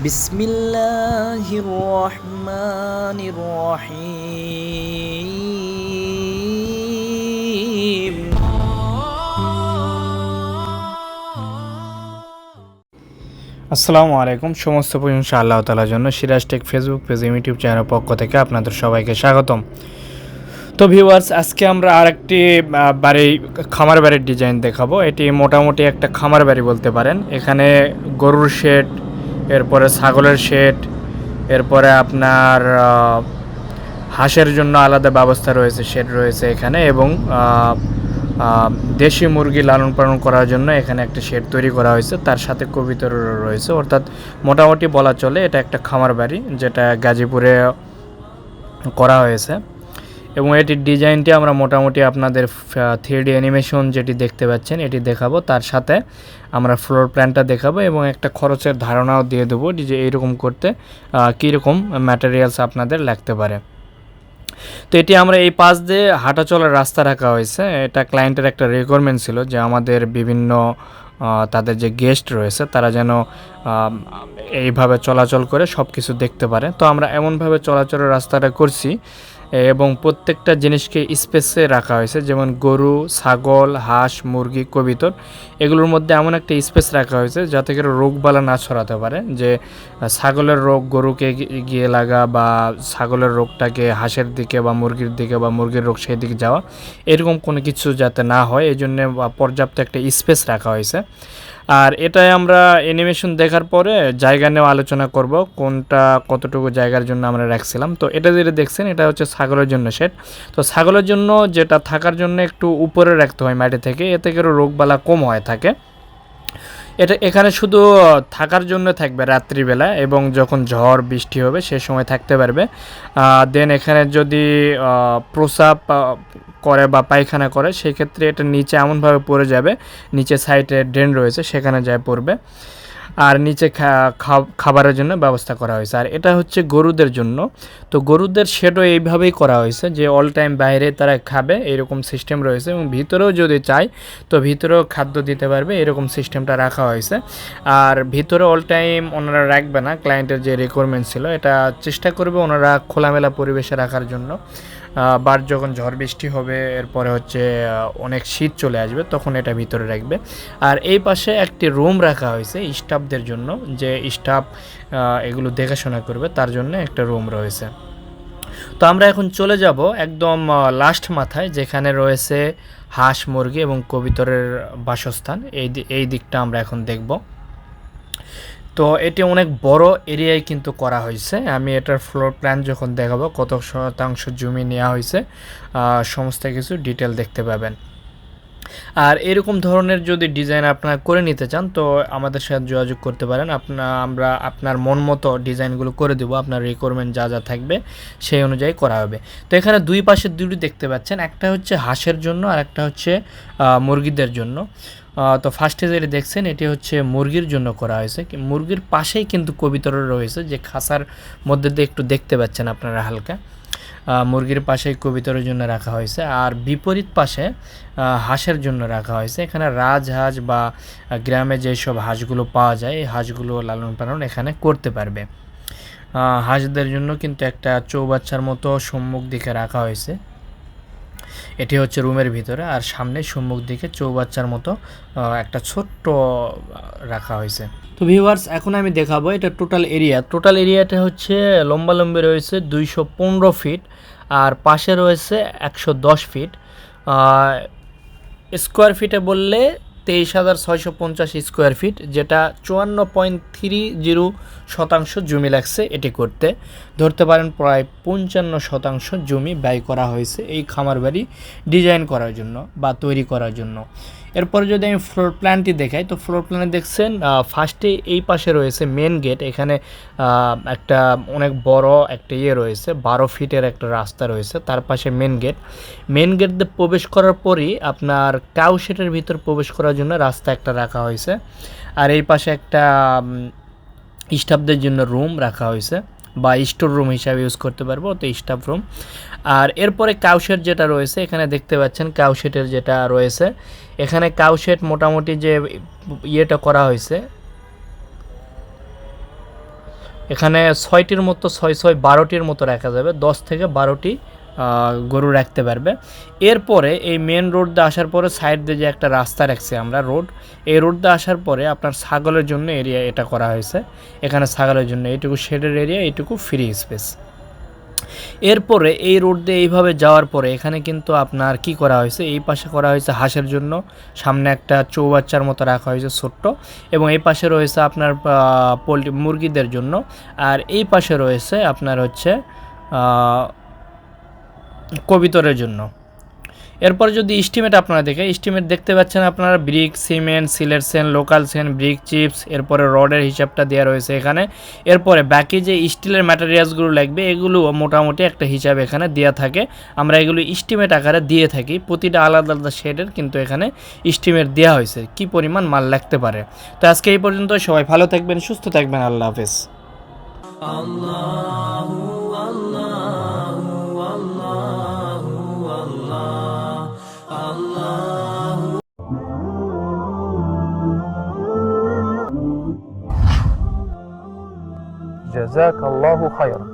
বিসমিল্লাহির রহমানির রহিম আসসালামু আলাইকুম সমস্ত প্রশংসা আল্লাহ তালার জন্য Siraj tech Facebook page YouTube channel পক্ষ থেকে আপনাদের সবাইকে স্বাগতম। তো ভিউয়ার্স, আজকে আমরা আর একটি বাড়ি, খামার বাড়ির ডিজাইন দেখাবো। এটি মোটামুটি একটা খামার বাড়ি বলতে পারেন। এখানে গরুর শেড এরপরে ছাগলের শেড, এরপরে আপনার হাঁসের জন্য আলাদা ব্যবস্থা রয়েছে, শেড রয়েছে এখানে এবং দেশি মুরগি লালন পালন করার জন্য এখানে একটা শেড তৈরি করা হয়েছে, তার সাথে কবিতর রয়েছে। অর্থাৎ মোটামুটি বলা চলে এটা একটা খামার বাড়ি, যেটা গাজীপুরে করা হয়েছে। এবং এটির ডিজাইনটি আমরা মোটামুটি আপনাদের থ্রি অ্যানিমেশন যেটি দেখতে পাচ্ছেন, এটি দেখাবো। তার সাথে আমরা ফ্লোর প্ল্যানটা দেখাবো এবং একটা খরচের ধারণাও দিয়ে দেবো যে এইরকম করতে কীরকম ম্যাটেরিয়ালস আপনাদের লাগতে পারে। তো এটি আমরা এই পাশ দিয়ে হাঁটা চলার রাস্তা রাখা হয়েছে। এটা ক্লায়েন্টের একটা রিকোয়ারমেন্ট ছিল যে আমাদের বিভিন্ন তাদের যে গেস্ট রয়েছে, তারা যেন এইভাবে চলাচল করে সব কিছু দেখতে পারে। তো আমরা এমনভাবে চলাচলের রাস্তাটা করছি এবং প্রত্যেকটা জিনিসকে স্পেসে রাখা হয়েছে, যেমন গরু, ছাগল, হাঁস, মুরগি, কবিতর। এগুলোর মধ্যে এমন একটা স্পেস রাখা হয়েছে যাতে করে রোগবালা না ছড়াতে পারে। যে ছাগলের রোগ গরুকে গিয়ে লাগা বা ছাগলের রোগটাকে হাঁসের দিকে বা মুরগির দিকে বা মুরগির রোগ সেই দিকে যাওয়া, এরকম কোনো কিছু যাতে না হয় এই জন্য পর্যাপ্ত একটা স্পেস রাখা হয়েছে। আর এটাই আমরা অ্যানিমেশন দেখার পরে জায়গা নিয়েও আলোচনা করব কোনটা কতটুকু জায়গার জন্য আমরা রাখছিলাম। তো এটা যেটা দেখছেন এটা হচ্ছে ছাগলের জন্য সেট তো ছাগলের জন্য যেটা থাকার জন্য একটু উপরে রাখতে হয় মাটি থেকে এতে করে রোগবালা কম হয় থাকে। এটা এখানে শুধু থাকার জন্য থাকবে রাত্রিবেলা এবং যখন ঝড় বৃষ্টি হবে সে সময় থাকতে পারবে। দেন এখানে যদি আহ, করে বা পায়খানা করে, সেক্ষেত্রে এটা নিচে এমনভাবে পড়ে যাবে, নিচে সাইডে ড্রেন রয়েছে, সেখানে যায় পড়বে। আর নিচে খাবারের জন্য ব্যবস্থা করা হয়েছে। আর এটা হচ্ছে গরুদের জন্য। তো গরুদের শেডও এইভাবেই করা হয়েছে যে অল টাইম বাইরে তারা খাবে, এরকম সিস্টেম রয়েছে এবং ভিতরেও যদি চায়, তো ভিতরেও খাদ্য দিতে পারবে, এরকম সিস্টেমটা রাখা হয়েছে। আর ভিতরে অল টাইম ওনারা রাখবে না ক্লায়েন্টের যে রিকোয়ারমেন্ট ছিল, এটা চেষ্টা করবে ওনারা খোলামেলা পরিবেশে রাখার জন্য। বার যখন ঝড় বৃষ্টি হবে, এরপরে হচ্ছে অনেক শীত চলে আসবে, তখন এটা ভিতরে রাখবে। আর এই পাশে একটি রুম রাখা হয়েছে স্টাফদের জন্য, যে স্টাফ এগুলো দেখাশোনা করবে, তার জন্য একটা রুম রয়েছে। তো আমরা এখন চলে যাব একদম লাস্ট মাথায়, যেখানে রয়েছে হাঁস মুরগি এবং কবিতরের বাসস্থান। এই এই দিকটা আমরা এখন দেখব। তো এটি অনেক বড় এরিয়ায় কিন্তু করা হয়েছে। আমি এটার ফ্লোর প্ল্যান যখন দেখাবো কত শতাংশ জমি নেওয়া হয়েছে সমস্ত কিছু ডিটেল দেখতে পাবেন। আর এরকম ধরনের যদি ডিজাইন আপনারা করে নিতে চান, তো আমাদের সাথে যোগাযোগ করতে পারেন। আপনা, আমরা আপনার মন মতো ডিজাইনগুলো করে দেবো, আপনার রিকোয়ারমেন্ট যা যা থাকবে সেই অনুযায়ী করা হবে। তো এখানে দুই পাশে দুটি দেখতে পাচ্ছেন, একটা হচ্ছে হাঁসের জন্য আর একটা হচ্ছে মুরগিদের জন্য। তো ফার্স্টে যেটা দেখছেন, এটি হচ্ছে মুরগির জন্য করা হয়েছে। মুরগির পাশেই কিন্তু কবিতর রয়েছে, যে খাসার মধ্যে দিয়ে একটু দেখতে পাচ্ছেন আপনারা হালকা। মুরগির পাশে কবিতরের জন্য রাখা হয়েছে। আর বিপরীত পাশে হাঁসের জন্য রাখা হয়েছে। এখানে রাজহাঁস বা গ্রামে যেসব হাঁসগুলো পাওয়া যায়, এই হাঁসগুলো লালন পালন এখানে করতে পারবে। হাঁসদের জন্য কিন্তু একটা চৌবাচ্চার মতো সম্মুখ দিকে রাখা হয়েছে। এটি হচ্ছে রুমের ভিতরে আর সামনে সম্মুখ দিকে চৌবাচ্চার মতো একটা ছোট্ট রাখা হয়েছে। তো ভিউয়ার্স এখন আমি দেখাবো এটা টোটাল এরিয়া টোটাল এরিয়াটা হচ্ছে লম্বা লম্বি রয়েছে দুইশো পনেরো ফিট আর পাশে রয়েছে একশো দশ ফিট স্কোয়ার ফিটে বললে তেইশ হাজার ছয়শো পঞ্চাশ স্কোয়ার ফিট, যেটা চুয়ান্ন পয়েন্ট থ্রি জিরো শতাংশ জমি লাগছে এটি করতে। ধরতে পারেন প্রায় পঞ্চান্ন শতাংশ জমি ব্যয় করা হয়েছে এই খামার বাড়ি ডিজাইন করার জন্য বা তৈরি করার জন্য। এরপরে যদি আমি ফ্লোর প্ল্যানটি দেখাই, তো ফ্লোর প্ল্যানে দেখছেন ফার্স্টে এই পাশে রয়েছে মেন গেট এখানে একটা অনেক বড় একটা ইয়ে রয়েছে, বারো ফিটের একটা রাস্তা রয়েছে, তার পাশে মেন গেট মেন গেট দিয়ে প্রবেশ করার পরই আপনার কাউ শেটের ভিতর প্রবেশ করার জন্য রাস্তা একটা রাখা হয়েছে। আর এই পাশে একটা স্টাফদের জন্য রুম রাখা হয়েছে। বা স্টোর রুম হিসাবে ইউজ করতে পারব, তো স্টাফ রুম। আর এরপরে কাউশেট যেটা রয়েছে, এখানে দেখতে পাচ্ছেন কাউশেটের যেটা রয়েছে। এখানে কাউশেট মোটামুটি যে ইয়েটা করা হয়েছে, এখানে ছয়টির মতো, ছয় ছয়, বারোটির মতো রাখা যাবে, দশ থেকে বারোটি গরু রাখতে পারবে। এরপরে এই মেন রোড দিয়ে আসার পরে সাইড দিয়ে যে একটা রাস্তা রাখছি আমরা রোড এই রোড দিয়ে আসার পরে আপনার ছাগলের জন্য এরিয়া এটা করা হয়েছে। এখানে ছাগলের জন্য এইটুকু শেডের এরিয়া এইটুকু ফ্রি স্পেস এরপরে এই রোড দিয়ে এইভাবে যাওয়ার পরে এখানে কিন্তু আপনার কি করা হয়েছে? এই পাশে করা হয়েছে হাঁসের জন্য। সামনে একটা চৌবাচ্চার মতো রাখা হয়েছে ছোট্ট এবং এই পাশে রয়েছে আপনার পোলট্রি, মুরগিদের জন্য। আর এই পাশে রয়েছে আপনার হচ্ছে কবিতরের জন্য। এরপর যদি স্টিমেট আপনারা দেখে স্টিমেট দেখতে পাচ্ছেন আপনারা brick cement Sylhet sand local sand brick chips এরপরে রডের হিসাবটা দেওয়া রয়েছে এখানে। এরপরে বাকি যে স্টিলের ম্যাটেরিয়ালসগুলো লাগবে, এগুলো মোটামুটি একটা হিসাব এখানে দেওয়া থাকে। আমরা এগুলো স্টিমেট আকারে দিয়ে থাকি, প্রতিটা আলাদা আলাদা শেডের কিন্তু এখানে স্টিমেট দেওয়া হয়েছে, কি পরিমাণ মাল লাগতে পারে। তো আজকে এই পর্যন্ত সবাই ভালো থাকবেন, সুস্থ থাকবেন, আল্লাহ হাফেজ। جزاك الله خيرا.